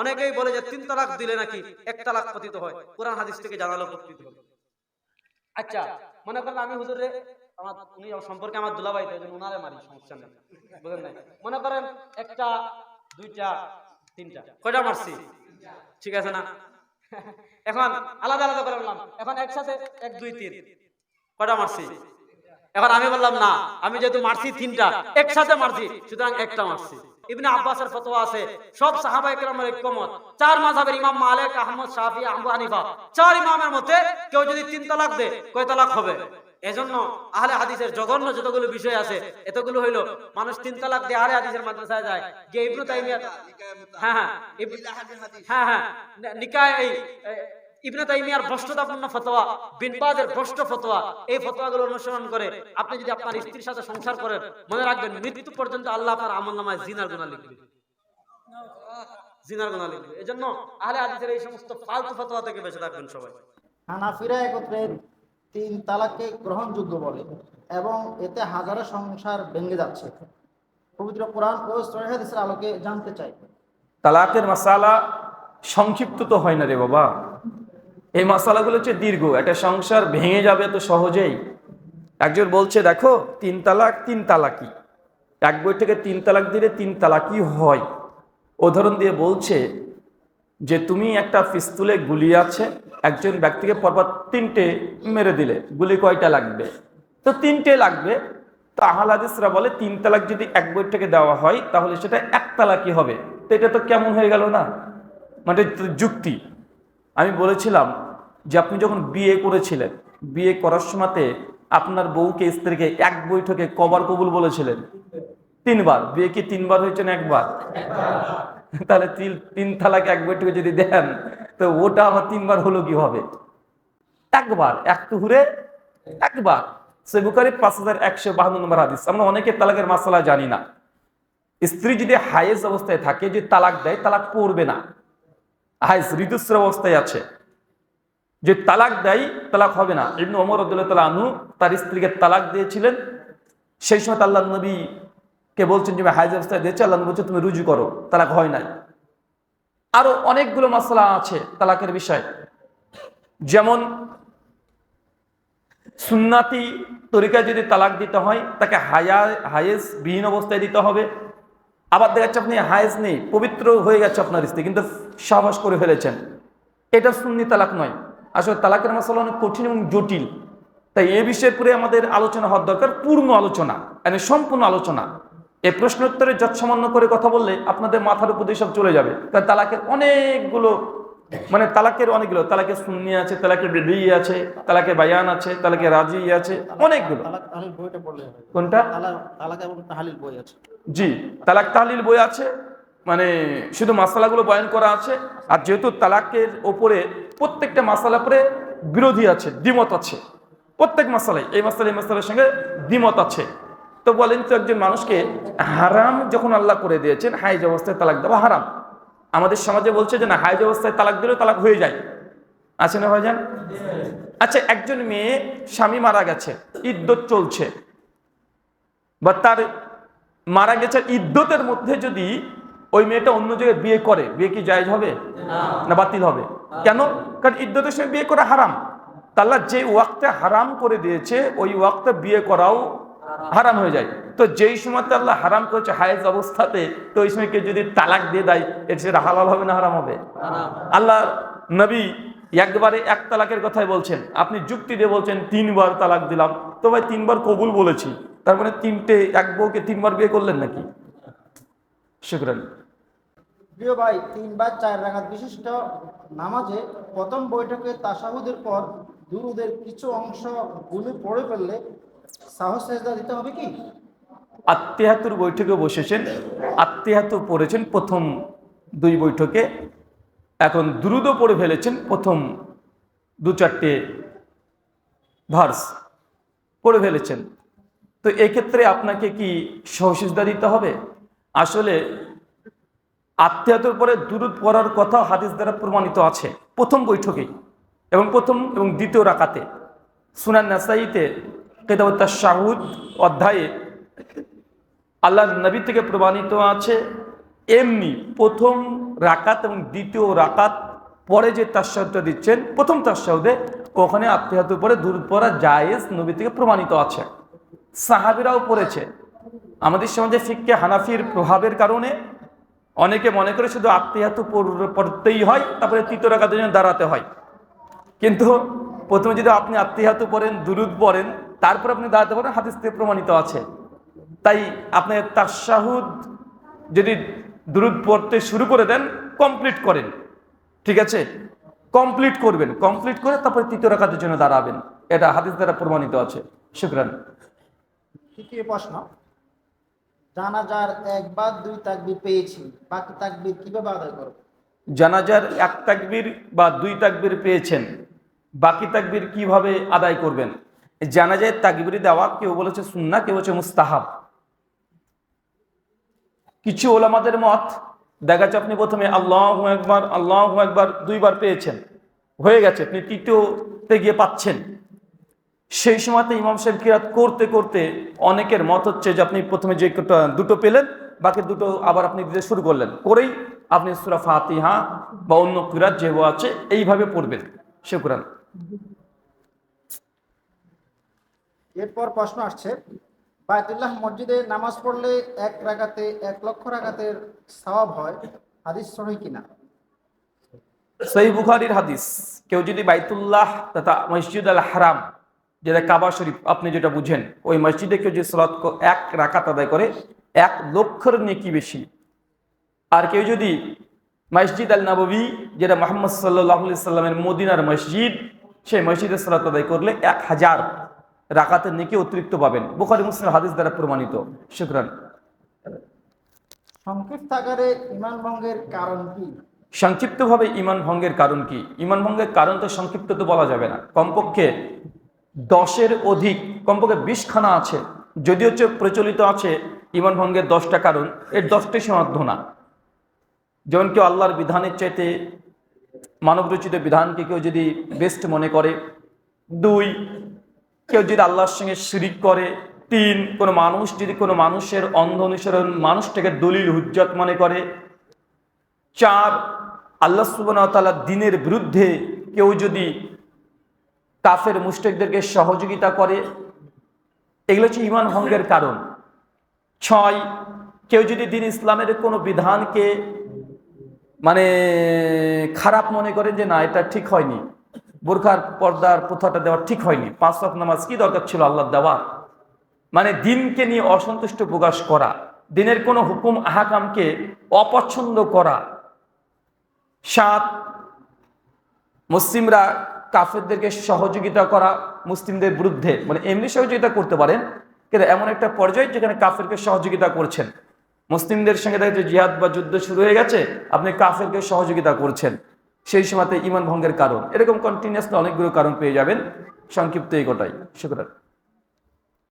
অনেকেই বলে যে তিন তালাক দিলে নাকি এক তালাক পতিত হয়। কোরআন হাদিস থেকে জানালো হবে আচ্ছা মনে করেন আমি হুজুরে আমার, উনি সম্পর্কে আমার দুলাভাই উনারে মারি, সমস্যা নেই। বুঝলেন মনে করেন একটা, দুইটা, তিনটা। কয়টা মারছি? ঠিক আছে না? এখন আলাদা আলাদা করে বললাম। এখন একসাথে এক, দুই, তিন। কয়টা মারছি? এখন আমি বললাম না, আমি যেহেতু মারছি তিনটা, একসাথে মারছি, সুতরাং একটা মারছি। ইবনে আব্বাসের ফতোয়া আছে। সব সাহাবা একরামের ঐক্যমত। চার মাযহাবের ইমাম মালিক আহমদ শাফি আবু হানিফা। চার ইমামের মতে কেউ যদি তিন তালাক দেয় কয় তালাক হবে? এজন্য আহলে হাদিসের জঘন্য যতগুলো বিষয় আছে এতগুলো হইল মানুষ তিন তালাক দিয়ে আহলে হাদিসের মাদ্রাসায় যায়। যে ইবনু তাইমিয়া হ্যাঁ হ্যাঁ। হ্যাঁ হ্যাঁ। নিকায় এই ইবনে তাইমিয়ার ভ্রষ্টতাপূর্ণ ফতোয়া বিন বাজের ভ্রষ্ট ফতোয়া এই ফতোয়াগুলো অনুসরণ করে আপনি যদি আপনার স্ত্রীর সাথে সংসার করেন মনে রাখবেন মৃত্যু পর্যন্ত আল্লাহ আপনার আমল নামায় জিনার গুণা লিখবে। জিনার গুণা লিখবে। এজন্য আহলে হাদিসের এই সমস্ত ফালতু ফতোয়া থেকে বেঁচে থাকবেন সবাই। হানাফিরা একত্রে তিন তালাককে গ্রহণযোগ্য বলে এবং এতে হাজারো সংসার ভেঙে যাচ্ছে। পবিত্র কোরআন ও সহিহ হাদিসের আলোকে জানতে চাই। তালাকের মাসালা সংক্ষিপ্ত তো হয় না রে বাবা। এই মশালাগুলো হচ্ছে দীর্ঘ, একটা সংসার ভেঙে যাবে তো সহজেই। একজন বলছে, দেখো, তিন তালাক, তিন তালাকি। এক বই থেকে তিন তালাক দিলে তিন তালাকি হয়। উদাহরণ দিয়ে বলছে যে, তুমি একটা পিস্তুলে গুলি আছে, একজন ব্যক্তিকে পরপর তিনটে মেরে দিলে, গুলি কয়টা লাগবে? তো তিনটে লাগবে। তো আহলাদিসরা বলে, তিন তালাক যদি এক বই থেকে দেওয়া হয়, তাহলে সেটা এক তালাকই হবে। তো এটা তো কেমন হয়ে গেল না? মানে যুক্তি। আমি বলেছিলাম যে আপনি যখন বিয়ে করেছিলেন, বিয়ে করার সময়তে আপনার বউকে, স্ত্রীকে এক বৈঠকে কবার কবুল বলেছিলেন? তিনবার। বিয়ে কি তিনবার হয়েছে না একবার? তাহলে তিন তিন তালাক এক বৈঠকে যদি দেন, তো ওটা আবার তিনবার হলো কি হবে একবার, এক তুহুরে একবার। সে বুখারি পাঁচ হাজার একশো বাহান্ন নম্বর হাদিস। আমরা অনেকে তালাকের মাসালা জানি না। স্ত্রী যদি হায়েজ অবস্থায় থাকে যে তালাক দেয়, তালাক পড়বে না। হায়েজ ঋতুস্র অবস্থায় আছে। যে তালাক দেয়, তালাক হবে না। ইবনু ওমর তালা আনু তার স্ত্রীকে তালাক দিয়েছিলেন। সেই সময় আল্লাহ নবী কে বলছেন যে হায়েজ অবস্থায় দিয়েছি, আল্লাহ বলছে, তুমি রুজু করো, তালাক হয় নাই। আরও অনেকগুলো মশলা আছে তালাকের বিষয়। যেমন, সুন্নাতি তরিকায় যদি তালাক দিতে হয়, তাকে হায়া হায়েজ বিহীন অবস্থায় দিতে হবে। আবার দেখা যাচ্ছে আপনি হায়েজ নেই পবিত্র হয়ে গেছে আপনার স্ত্রী কিন্তু সাহস করে ফেলেছেন। এটা সুন্নি তালাক নয়। আসলে তালাকের মশলা অনেক কঠিন এবং জটিল। তাই এ বিষয়ে পুরো আমাদের আলোচনা হওয়ার দরকার পূর্ণ আলোচনা মানে সম্পূর্ণ আলোচনা। এই প্রশ্নোত্তরে যৎসামান্য করে কথা বললে আপনাদের মাথার উপর সব চলে যাবে। কারণ তালাকের অনেকগুলো মানে তালাকের অনেকগুলো তালাকে সুন্নি আছে তালাকে বেবি আছে তালাকে বায়ান আছে তালাকে রাজি আছে অনেকগুলো। কোনটা? তালাক এবং তাহলিল বই আছে। জি, তালাক তাহলিল বই আছে মানে শুধু মাসালাগুলো বয়ান করা আছে, আর যেহেতু তালাকের ওপরে প্রত্যেকটা মাসালা পরে বিরোধী আছে, দ্বিমত আছে, প্রত্যেক মাসালাই, এই মাসালা এই মাসালার সঙ্গে দ্বিমত আছে। তো বলেন তো একজন মানুষকে, হারাম যখন আল্লাহ করে দিয়েছেন হাইজ অবস্থায় তালাক দেওয়া হারাম। আমাদের সমাজে বলছে যে না হাইজ অবস্থায় তালাক দিলেও তালাক হয়ে যায়। আছে না ভাইজান? আচ্ছা একজন মেয়ে স্বামী মারা গেছে, ইদ্যত চলছে, বা তার মারা গেছে ইদ্যতের মধ্যে যদি ওই মেয়েটা অন্য জায়গায় বিয়ে করে বিয়ে কি জায়জ হবে? না বাতিল হবে? কেন? কারণ ইদ্যতের সঙ্গে বিয়ে করা হারাম। তাহলে যে ওয়াক্তে হারাম করে দিয়েছে ওই ওয়াক্তে বিয়ে করাও হারাম হয়ে যায়। তো যেই সময় আল্লাহ হারাম করেছে হায়েজ অবস্থাতে তো ওই সময় কেউ যদি তালাক দিয়ে দেয় এর সেটা হালাল হবে না হারাম হবে? আল্লাহ নবী একবারে এক তালাকের কথাই বলছেন। আপনি যুক্তি দিয়ে বলছেন তিনবার তালাক দিলাম। তো ভাই তিনবার কবুল বলেছি। তার মানে তিনটে এক বউকে তিনবার বিয়ে করলেন নাকি? শুক্রান প্রিয় ভাই তিন বা চার রাখাত বিশিষ্ট নামাজে প্রথম বৈঠকে তাসাহুদের পর দুরুদের কিছু অংশ গুলি পড়ে ফেললে সাহস সেজদা দিতে হবে কি? আত্মীয়াতুর বৈঠকে বসেছেন আত্মীয়াতু পড়েছেন প্রথম দুই বৈঠকে। এখন দ্রুত পড়ে ফেলেছেন প্রথম দু চারটে ভার্স। পড়ে ফেলেছেন। তো এক্ষেত্রে আপনাকে কি সহসিজদা দিতে হবে? আসলে আত্মীয়তার পরে দূরত পড়ার কথা হাদিস দ্বারা প্রমাণিত আছে প্রথম বৈঠকেই এবং প্রথম এবং দ্বিতীয় রাকাতে। সুনান নাসাইতে কেদাবত্তা শাহুদ অধ্যায়ে আল্লাহ নবী থেকে প্রমাণিত আছে, এমনি প্রথম রাকাত এবং দ্বিতীয় রাকাত পরে যে তাসাহুদটা দিচ্ছেন, প্রথম তাসাহুদে ওখানে আত্মীয়তার পরে দূর পড়া জায়েজ নবী থেকে প্রমাণিত আছে। সাহাবিরাও পড়েছে। আমাদের সমাজে ফিককে হানাফির প্রভাবের কারণে অনেকে মনে করে শুধু আত্মীয়াত পড়তেই হয়, তারপরে তৃতীয় রাকাতের জন্য দাঁড়াতে হয়। কিন্তু প্রথমে যদি আপনি আত্মীয়াত পড়েন, দুরুদ পড়েন, তারপর আপনি দাঁড়াতে পারেন, হাদিস থেকে প্রমাণিত আছে। তাই আপনি তাসাহুদ যদি দুরুদ পড়তে শুরু করে দেন কমপ্লিট করেন। ঠিক আছে? কমপ্লিট করবেন। কমপ্লিট করে তারপরে তৃতীয় রাকাতের জন্য দাঁড়াবেন। এটা হাদিস দ্বারা প্রমাণিত আছে। শুক্রান। তৃতীয় প্রশ্ন। জানাজার এক বা দুই তাকবির পেয়েছি। বাকি তাকবির কীভাবে আদায় করব? জানাজার এক তাকবির বা দুই তাকবির পেয়েছেন। বাকি তাকবির কীভাবে আদায় করবেন? জানাজায় তাকবির দেওয়া কেউ বলেছে সুন্না কেউ বলেছে মুস্তাহাব। কিছু ওলামাদের মত, দেখা যাচ্ছে আপনি প্রথমে আল্লাহ একবার আল্লাহ একবার দুইবার পেয়েছেন, হয়ে গেছে, আপনি তৃতীয়তে গিয়ে পাচ্ছেন। সেই সময়তে ইমাম সাহেব কিরাত করতে করতে অনেকের মত হচ্ছে যে আপনি প্রথমে যে দুটো পেলেন, বাকি দুটো আবার আপনি দিতে শুরু করলেন। করেই আপনি সুরা ফাতিহা বা অন্য কিরাত যে আছে, এইভাবে পড়বেন। শুক্রান। এরপর প্রশ্ন আসছে বায়তুল্লাহ মসজিদে নামাজ পড়লে এক রাগাতে, এক লক্ষ রাগাতের সওয়াব হয়। হাদিস সহি কিনা? সই বুখারির হাদিস। কেউ যদি বাইতুল্লাহ তথা মসজিদ আল হারাম, যেটা কাবা শরীফ, আপনি যেটা বুঝেন, ওই মসজিদে কেউ যদি সলাৎ এক রাকাত আদায় করে, এক লক্ষর নেকি বেশি। আর কেউ যদি মসজিদ আল নবী যেটা মোহাম্মদ সাল্লাহ সাল্লামের মদিনার মসজিদ, সেই মসজিদে সলাৎ আদায় করলে এক হাজার রাকাতের নেকি অতিরিক্ত পাবেন। বুখারি মুসলিম হাদিস দ্বারা প্রমাণিত। শুক্রান। সংক্ষিপ্ত আকারে ইমান ভঙ্গের কারণ কি? সংক্ষিপ্তভাবে ইমান ভঙ্গের কারণ কি? ইমান ভঙ্গের কারণ তো সংক্ষিপ্ত তো বলা যাবে না। কমপক্ষে দশের অধিক কমপক্ষে বিশখানা আছে। যদি হচ্ছে প্রচলিত আছে ইমান ভঙ্গের দশটা কারণ এর দশটাই সমাধ্য না। যেমন কেউ আল্লাহর বিধানের চাইতে মানবরচিত বিধানকে কেউ যদি বেস্ট মনে করে দুই কেউ যদি আল্লাহর সঙ্গে শিরিক করে, তিন, কোনো মানুষ যদি কোনো মানুষের অন্ধ অনুসরণ, মানুষটাকে দলিল, হুজ্জত মনে করে। চার, আল্লাহ সুবান দিনের বিরুদ্ধে কেউ যদি কাফের মুষ্টেকদেরকে সহযোগিতা করে, এগুলো হচ্ছে ইমান ভঙ্গের কারণ। ছয়, কেউ যদি দিন ইসলামের কোনো বিধানকে মানে খারাপ মনে করেন যে না, এটা ঠিক হয়নি বোরখার পর্দার প্রথাটা দেওয়া ঠিক হয়নি। পাঁচ ওয়াক্ত নামাজ কি দরকার ছিল আল্লাহ দেওয়ার? মানে দিনকে নিয়ে অসন্তুষ্ট প্রকাশ করা, দিনের কোনো হুকুম, আহাকামকে অপছন্দ করা। সাত, মুসলিমরা কাফেরদেরকে সহযোগিতা করা মুসলিমদের বিরুদ্ধে মানে এমনি সহযোগিতা করতে পারেন, কিন্তু এমন একটা পর্যায়ে যেখানে কাফেরকে সহযোগিতা করছেন। মুসলিমদের সঙ্গে দেখা জিহাদ বা যুদ্ধ শুরু হয়ে গেছে, আপনি কাফেরকে সহযোগিতা করছেন। সেই সময়তে ইমান ভঙ্গের কারণ। এরকম কন্টিনিউসলি অনেকগুলো কারণ পেয়ে যাবেন। সংক্ষিপ্ত এই গোটাই। শুক্রান